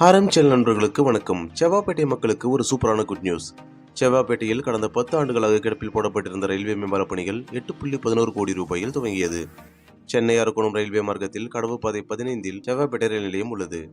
ஹாரம் செல் நண்பர்களுக்கு வணக்கம். செவ்வாப்பேட்டை மக்களுக்கு ஒரு சூப்பரான குட் நியூஸ் செவ்வாப்பேட்டையில் கடந்த பத்து ஆண்டுகளாக கிடப்பில் போடப்பட்டிருந்த ரயில்வே மேம்பால பணிகள் எட்டு புள்ளி பதினோரு கோடி ரூபாயில் துவங்கியது. சென்னை அரக்கோணம் ரயில்வே மார்க்கத்தில் கடவுப்பாதை பதினைந்தில் செவ்வாப்பேட்டை ரயில் நிலையம் உள்ளது.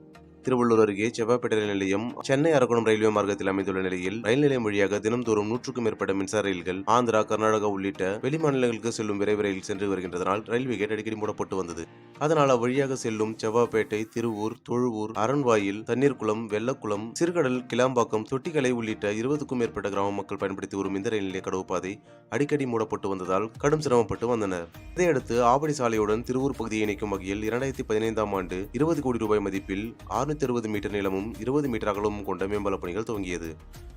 திருவள்ளூர் அருகே செவ்வாப்பேட்டை ரயில் நிலையம் சென்னை அரக்கோணம் ரயில்வே மார்க்கத்தில் அமைந்துள்ள நிலையில் ரயில் நிலையம் வழியாக தினம்தோறும் நூற்றுக்கும் மேற்பட்ட மின்சார ரயில்கள் ஆந்திரா கர்நாடகா உள்ளிட்ட வெளிமாநிலங்களுக்கு செல்லும் விரைவு ரயில் சென்று வருகின்றதனால் ரயில்வே கேட் அடிக்கடி மூடப்பட்டு வந்தது. அதனால் அவ்வழியாக செல்லும் செவ்வாப்பேட்டை திருவூர் தொழுவூர் அரண்வாயில் தண்ணீர்குளம் வெள்ளக்குளம் சிறுகடல் கிளாம்பாக்கம் தொட்டிக்கலை உள்ளிட்ட இருபதுக்கும் மேற்பட்ட கிராம மக்கள் பயன்படுத்தி வரும் இந்த ரயில் நிலைய கடவு பாதை அடிக்கடி மூடப்பட்டு வந்ததால் கடும் சிரமப்பட்டு வந்தனர். இதையடுத்து ஆவடி சாலையுடன் திருவூர் பகுதியை இணைக்கும் வகையில் இரண்டாயிரத்தி பதினைந்தாம் ஆண்டு இருபது கோடி ரூபாய் மதிப்பில் அறுநூத்தி அறுபது மீட்டர் நீளமும் இருபது மீட்டர் அகலமும் கொண்ட மேம்பால பணிகள் துவங்கியது.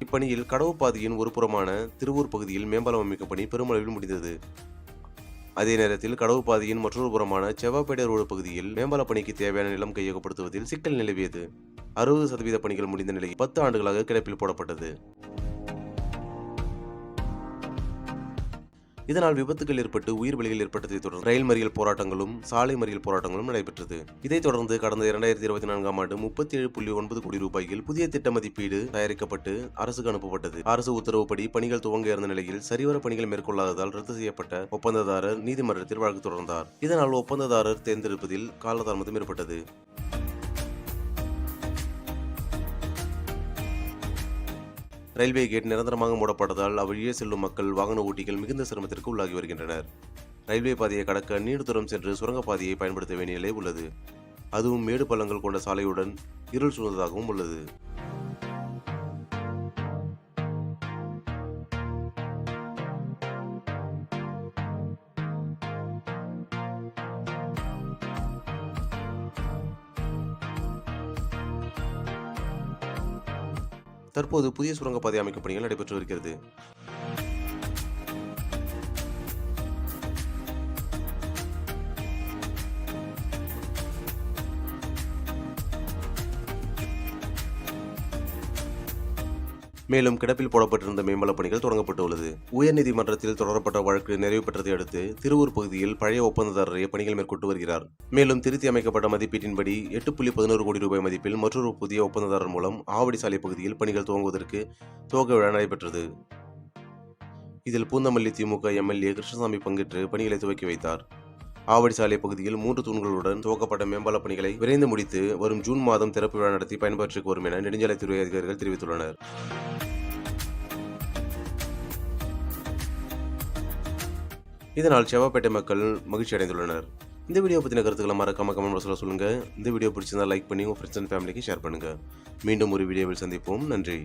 இப்பணியில் கடவு பாதையின் ஒரு புறமான திருவூர் பகுதியில் மேம்பாலம் அமைக்கும் பணி பெருமளவில் முடிந்தது. அதே நேரத்தில் கடவு பாதையின் மற்றொரு புறமான செவ்வாப்பேட்டை ரோடு பகுதியில் மேம்பால பணிக்கு தேவையான நிலம் கையகப்படுத்துவதில் சிக்கல் நிலவியது. அறுபது சதவீத பணிகள் முடிந்த நிலையில் பத்து ஆண்டுகளாக கிடப்பில் போடப்பட்டது. இதனால் விபத்துகள் ஏற்பட்டு உயிர் பலிகள் ஏற்பட்டதை தொடர்ந்து ரயில் மறியல் போராட்டங்களும் சாலை மறியல் போராட்டங்களும் நடைபெற்றது. இதைத் தொடர்ந்து கடந்த இரண்டாயிரத்தி இருபத்தி நான்காம் ஆண்டு முப்பத்தி ஏழு புள்ளி ஒன்பது கோடி ரூபாயில் புதிய திட்ட மதிப்பீடு தயாரிக்கப்பட்டு அரசுக்கு அனுப்பப்பட்டது. அரசு உத்தரவுப்படி பணிகள் துவங்க இருந்த நிலையில் சரிவர பணிகள் மேற்கொள்ளாததால் ரத்து செய்யப்பட்ட ஒப்பந்ததாரர் நீதிமன்றத்தில் வழக்கு தொடர்ந்தார். இதனால் ஒப்பந்ததாரர் தேர்ந்தெடுப்பதில் காலதாமதம் ஏற்பட்டது. ரயில்வே கேட் நிரந்தரமாக மூடப்பட்டதால் அவ்வழியே செல்லும் மக்கள் வாகன ஓட்டிகள் மிகுந்த சிரமத்திற்கு உள்ளாகி வருகின்றனர். ரயில்வே பாதையை கடக்க நீண்ட தூரம் சென்று சுரங்கப்பாதையை பயன்படுத்த வேண்டிய நிலை உள்ளது. அதுவும் மேடு பள்ளங்கள் கொண்ட சாலையுடன் இருள் சூழ்ந்ததாகவும் உள்ளது. தற்போது புதிய சுரங்கப்பாதை அமைக்கும் பணிகள் நடைபெற்று வருகிறது. மேலும் கிடப்பில் போடப்பட்டிருந்த மேம்பாலப் பணிகள் தொடங்கப்பட்டுள்ளது. உயர்நீதிமன்றத்தில் தொடரப்பட்ட வழக்கு நிறைவு பெற்றதை அடுத்து திருவூர் பகுதியில் பழைய ஒப்பந்ததாரரை பணிகள் மேற்கொண்டு வருகிறார். மேலும் திருத்தி அமைக்கப்பட்ட மதிப்பீட்டின்படி எட்டு புள்ளி பதினோரு கோடி ரூபாய் மதிப்பில் மற்றொரு புதிய ஒப்பந்ததாரர் மூலம் ஆவடி சாலை பகுதியில் பணிகள் துவங்குவதற்கு துவக்க விழா நடைபெற்றது. இதில் பூந்தமல்லி திமுக எம்எல்ஏ கிருஷ்ணசாமி பங்கேற்று பணிகளை துவக்கி வைத்தார். ஆவடி சாலை பகுதியில் மூன்று தூண்களுடன் துவக்கப்பட்ட மேம்பால பணிகளை விரைந்து முடித்து வரும் ஜூன் மாதம் திறப்பு விழா நடத்தி பயன்பாட்டுக்கு வரும் என நெடுஞ்சாலைத்துறை அதிகாரிகள் தெரிவித்துள்ளனர். இதனால் செவ்வாய்ப்பேட்டை மக்கள் மகிழ்ச்சி அடைந்துள்ளனர். இந்த வீடியோ பற்றின கருத்துக்களை மறக்காம கமெண்ட் பாக்ஸில் சொல்லுங்க. இந்த வீடியோ பிடிச்சிருந்தா லைக் பண்ணி உங்கள் ஃப்ரெண்ட்ஸ் அண்ட் ஃபேமிலிக்கு ஷேர் பண்ணுங்க. மீண்டும் ஒரு வீடியோவில் சந்திப்போம். நன்றி.